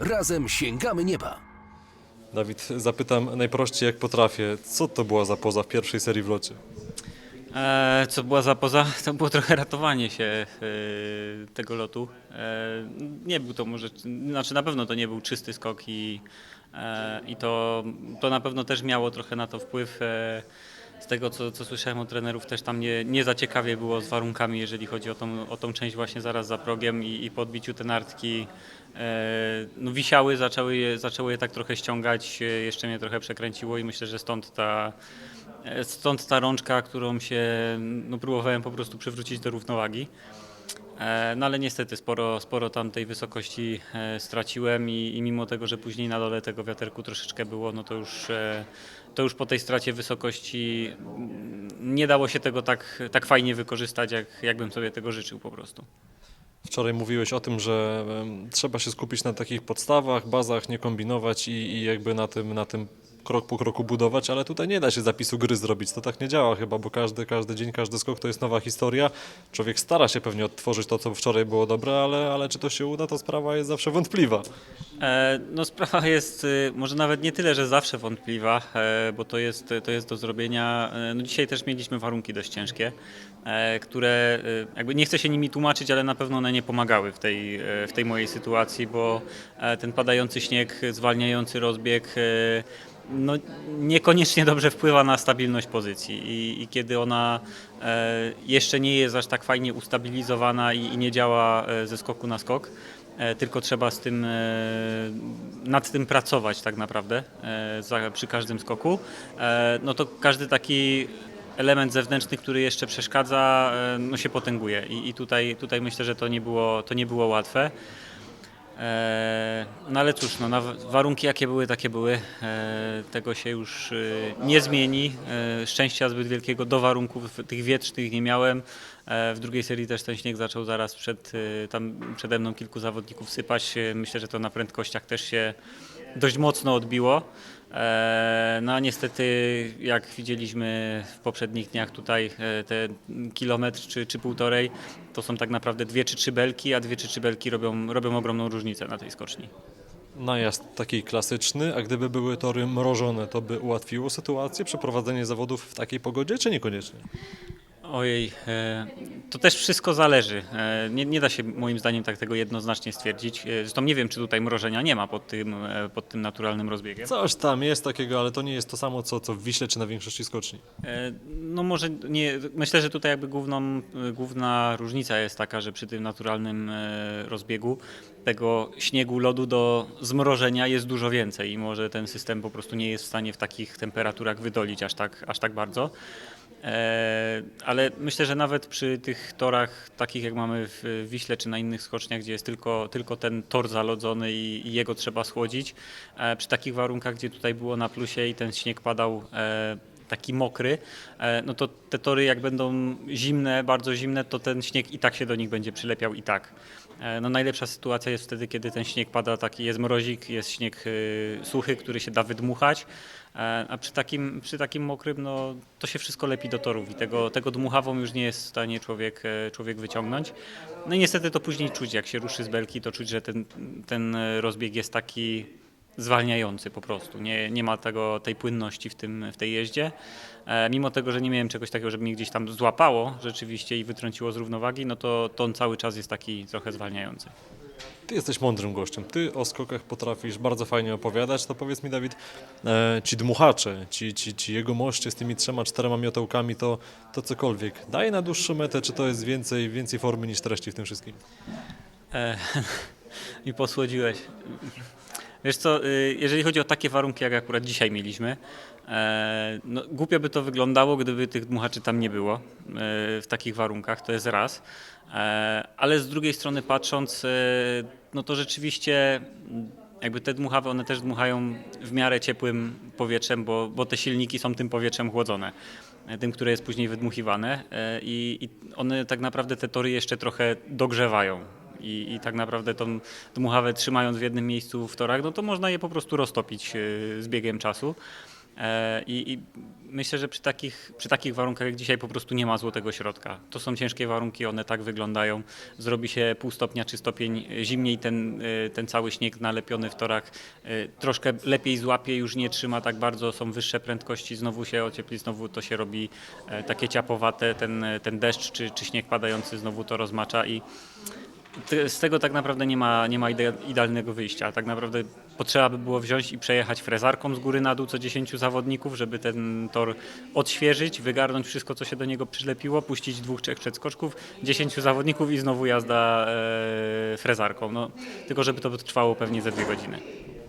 Razem sięgamy nieba! Dawid, zapytam najprościej jak potrafię. Co to była za poza w pierwszej serii w locie? E, co była za poza? To było trochę ratowanie się e, tego lotu. E, nie był to może, znaczy na pewno to nie był czysty skok i, e, i to, to na pewno też miało trochę na to wpływ. E, z tego, co, co słyszałem od trenerów, też tam nie, nie za ciekawie było z warunkami, jeżeli chodzi o tą, o tą część właśnie zaraz za progiem i, i po te nartki e, no, wisiały, zaczęły je, zaczęły je tak trochę ściągać, e, jeszcze mnie trochę przekręciło i myślę, że stąd ta, e, stąd ta rączka, którą się no, próbowałem po prostu przywrócić do równowagi. No ale niestety sporo, sporo tam tej wysokości straciłem i, i mimo tego, że później na dole tego wiaterku troszeczkę było, no to już, to już po tej stracie wysokości nie dało się tego tak, tak fajnie wykorzystać, jak, jakbym sobie tego życzył po prostu. Wczoraj mówiłeś o tym, że trzeba się skupić na takich podstawach, bazach, nie kombinować i, i jakby na tym, na tym krok po kroku budować, ale tutaj nie da się zapisu gry zrobić. To tak nie działa chyba, bo każdy, każdy dzień, każdy skok to jest nowa historia. Człowiek stara się pewnie odtworzyć to, co wczoraj było dobre, ale, ale czy to się uda, to sprawa jest zawsze wątpliwa. E, No sprawa jest y, może nawet nie tyle, że zawsze wątpliwa, e, bo to jest, to jest do zrobienia. E, No dzisiaj też mieliśmy warunki dość ciężkie, e, które y, jakby nie chcę się nimi tłumaczyć, ale na pewno one nie pomagały w tej, e, w tej mojej sytuacji, bo e, ten padający śnieg, zwalniający rozbieg e, no, niekoniecznie dobrze wpływa na stabilność pozycji i, i kiedy ona e, jeszcze nie jest aż tak fajnie ustabilizowana i, i nie działa e, ze skoku na skok, e, tylko trzeba z tym, e, nad tym pracować tak naprawdę e, za, przy każdym skoku, e, no to każdy taki element zewnętrzny, który jeszcze przeszkadza, e, no się potęguje i, i tutaj, tutaj myślę, że to nie było, to nie było łatwe. E, No ale cóż, no, warunki jakie były, takie były. E, Tego się już e, nie zmieni. Szczęścia zbyt wielkiego do warunków tych wietrznych nie miałem. W drugiej serii też ten śnieg zaczął zaraz przed, tam przede mną kilku zawodników sypać. Myślę, że to na prędkościach też się dość mocno odbiło. E, No a niestety, jak widzieliśmy w poprzednich dniach tutaj, e, te kilometr czy, czy półtorej, to są tak naprawdę dwie czy trzy belki, a dwie czy trzy belki robią, robią ogromną różnicę na tej skoczni. Najazd taki klasyczny, a gdyby były tory mrożone, to by ułatwiło sytuację, przeprowadzenie zawodów w takiej pogodzie, czy niekoniecznie? Ojej, e, to też wszystko zależy. E, Nie, nie da się moim zdaniem tak tego jednoznacznie stwierdzić. E, Zresztą nie wiem, czy tutaj mrożenia nie ma pod tym, pod tym naturalnym rozbiegiem. Coś tam jest takiego, ale to nie jest to samo, co, co w Wiśle czy na większości skoczni. No może nie, myślę, że tutaj jakby główną, główna różnica jest taka, że przy tym naturalnym rozbiegu tego śniegu, lodu do zmrożenia jest dużo więcej i może ten system po prostu nie jest w stanie w takich temperaturach wydolić aż tak, aż tak bardzo. E, Ale myślę, że nawet przy tych torach takich jak mamy w Wiśle czy na innych skoczniach, gdzie jest tylko, tylko ten tor zalodzony i, i jego trzeba schłodzić, e, przy takich warunkach, gdzie tutaj było na plusie i ten śnieg padał e, taki mokry, no to te tory jak będą zimne, bardzo zimne, to ten śnieg i tak się do nich będzie przylepiał i tak. No najlepsza sytuacja jest wtedy, kiedy ten śnieg pada, taki jest mrozik, jest śnieg suchy, który się da wydmuchać, a przy takim, przy takim mokrym, no to się wszystko lepi do torów i tego, tego dmuchawą już nie jest w stanie człowiek, e, człowiek wyciągnąć. No i niestety to później czuć, jak się ruszy z belki, to czuć, że ten, ten e, rozbieg jest taki zwalniający po prostu. Nie, nie ma tego, tej płynności w, tym, w tej jeździe. E, mimo tego, że nie miałem czegoś takiego, żeby mnie gdzieś tam złapało rzeczywiście i wytrąciło z równowagi, no to, to on cały czas jest taki trochę zwalniający. Ty jesteś mądrym gościem. Ty o skokach potrafisz bardzo fajnie opowiadać. To powiedz mi, Dawid, e, ci dmuchacze, ci, ci, ci jego moście z tymi trzema, czterema miotełkami, to, to cokolwiek. Daje na dłuższą metę, czy to jest więcej, więcej formy niż treści w tym wszystkim? E, I posłodziłeś. Wiesz co, y, jeżeli chodzi o takie warunki, jak akurat dzisiaj mieliśmy, e, no, głupio by to wyglądało, gdyby tych dmuchaczy tam nie było e, w takich warunkach, to jest raz. E, Ale z drugiej strony patrząc, no to rzeczywiście jakby te dmuchawy, one też dmuchają w miarę ciepłym powietrzem, bo, bo te silniki są tym powietrzem chłodzone, tym, które jest później wydmuchiwane i, i one tak naprawdę te tory jeszcze trochę dogrzewają. I, I tak naprawdę tą dmuchawę trzymając w jednym miejscu w torach, no to można je po prostu roztopić e, z biegiem czasu. E, I, I myślę, że przy takich, przy takich warunkach jak dzisiaj po prostu nie ma złotego środka. To są ciężkie warunki, one tak wyglądają. Zrobi się pół stopnia czy stopień zimniej, ten, e, ten cały śnieg nalepiony w torach troszkę lepiej złapie, już nie trzyma tak bardzo, są wyższe prędkości, znowu się ociepli, znowu to się robi takie ciapowate, ten, ten deszcz czy, czy śnieg padający znowu to rozmacza i z tego tak naprawdę nie ma, nie ma ide- idealnego wyjścia. Tak naprawdę potrzeba by było wziąć i przejechać frezarką z góry na dół co 10 zawodników, żeby ten tor odświeżyć, wygarnąć wszystko, co się do niego przylepiło, puścić dwóch, trzech przedskoczków, 10 zawodników i znowu jazda e, frezarką. No, tylko żeby to trwało pewnie ze dwie godziny.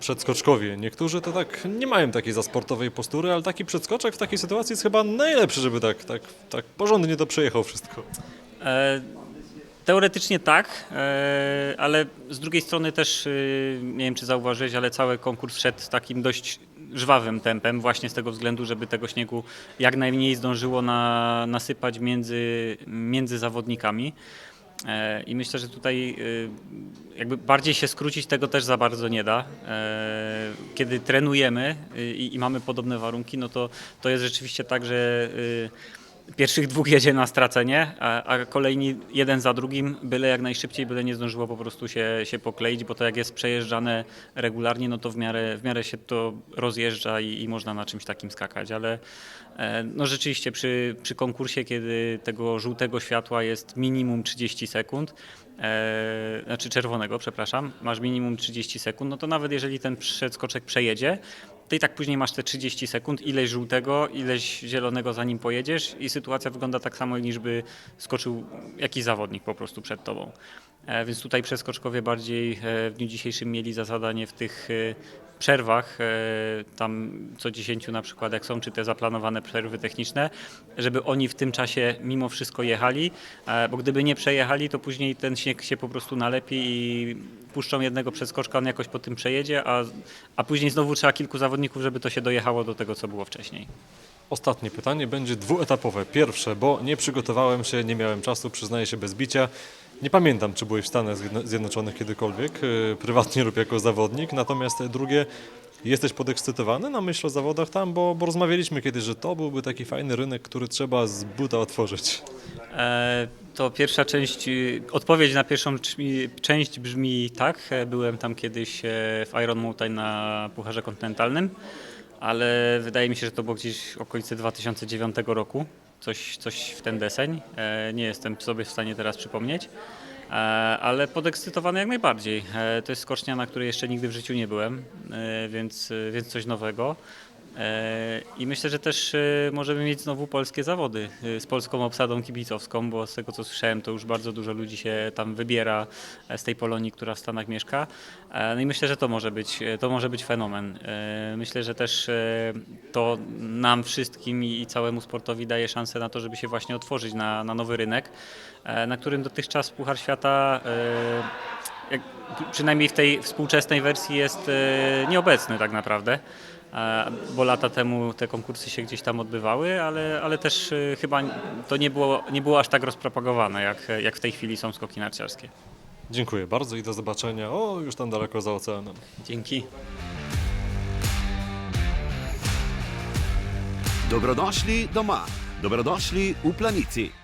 Przedskoczkowie. Niektórzy to tak nie mają takiej zasportowej postury, ale taki przedskoczek w takiej sytuacji jest chyba najlepszy, żeby tak, tak, tak porządnie to przejechał wszystko. E, Teoretycznie tak, e, ale z drugiej strony też, e, nie wiem czy zauważyłeś, ale cały konkurs szedł takim dość żwawym tempem, właśnie z tego względu, żeby tego śniegu jak najmniej zdążyło na, nasypać między, między zawodnikami. E, I myślę, że tutaj jakby bardziej się skrócić tego też za bardzo nie da. Kiedy trenujemy i, i mamy podobne warunki, no to, to jest rzeczywiście tak, że Pierwszych dwóch jedzie na stracenie, a, a kolejni jeden za drugim, byle jak najszybciej, byle nie zdążyło po prostu się, się pokleić, bo to jak jest przejeżdżane regularnie, no to w miarę, w miarę się to rozjeżdża i, i można na czymś takim skakać, ale e, no rzeczywiście przy, przy konkursie, kiedy tego żółtego światła jest minimum 30 sekund, e, znaczy czerwonego, przepraszam, masz minimum 30 sekund, no to nawet jeżeli ten przedskoczek przejedzie, to i tak później masz te 30 sekund, ileś żółtego, ileś zielonego zanim pojedziesz i sytuacja wygląda tak samo, niż by skoczył jakiś zawodnik po prostu przed tobą. E, Więc tutaj przeskoczkowie bardziej e, w dniu dzisiejszym mieli za zadanie w tych e, przerwach, tam co 10 na przykład jak są, czy te zaplanowane przerwy techniczne, żeby oni w tym czasie mimo wszystko jechali, bo gdyby nie przejechali, to później ten śnieg się po prostu nalepi i puszczą jednego przeskoczka, on jakoś po tym przejedzie, a, a później znowu trzeba kilku zawodników, żeby to się dojechało do tego, co było wcześniej. Ostatnie pytanie będzie dwuetapowe. Pierwsze, bo nie przygotowałem się, nie miałem czasu, przyznaję się bez bicia. Nie pamiętam, czy byłeś w Stanach Zjedno- Zjednoczonych kiedykolwiek, yy, prywatnie lub jako zawodnik. Natomiast e, drugie, jesteś podekscytowany na myśl o zawodach tam, bo, bo rozmawialiśmy kiedyś, że to byłby taki fajny rynek, który trzeba z buta otworzyć. E, To pierwsza część, y, odpowiedź na pierwszą część brzmi tak. Byłem tam kiedyś e, w Iron Mountain na Pucharze Kontynentalnym, ale wydaje mi się, że to było gdzieś w okolicy 2009 roku. Coś, coś w ten deseń. E, Nie jestem sobie w stanie teraz przypomnieć. E, Ale podekscytowany jak najbardziej. To jest skocznia, na której jeszcze nigdy w życiu nie byłem, więc, więc coś nowego. E, I myślę, że też e, możemy mieć znowu polskie zawody e, z polską obsadą kibicowską, bo z tego co słyszałem, to już bardzo dużo ludzi się tam wybiera z tej Polonii, która w Stanach mieszka. No i myślę, że to może być, to może być fenomen. Myślę, że też to nam wszystkim i całemu sportowi daje szansę na to, żeby się właśnie otworzyć na, na nowy rynek, na którym dotychczas Puchar Świata przynajmniej w tej współczesnej wersji jest nieobecny tak naprawdę. Bo lata temu te konkursy się gdzieś tam odbywały, ale, ale też e, chyba to nie było, nie było aż tak rozpropagowane, jak, jak w tej chwili są skoki narciarskie. Dziękuję bardzo i do zobaczenia. O, już tam daleko za oceanem. Dzięki. Dobrodošli doma, dobrodošli v planici.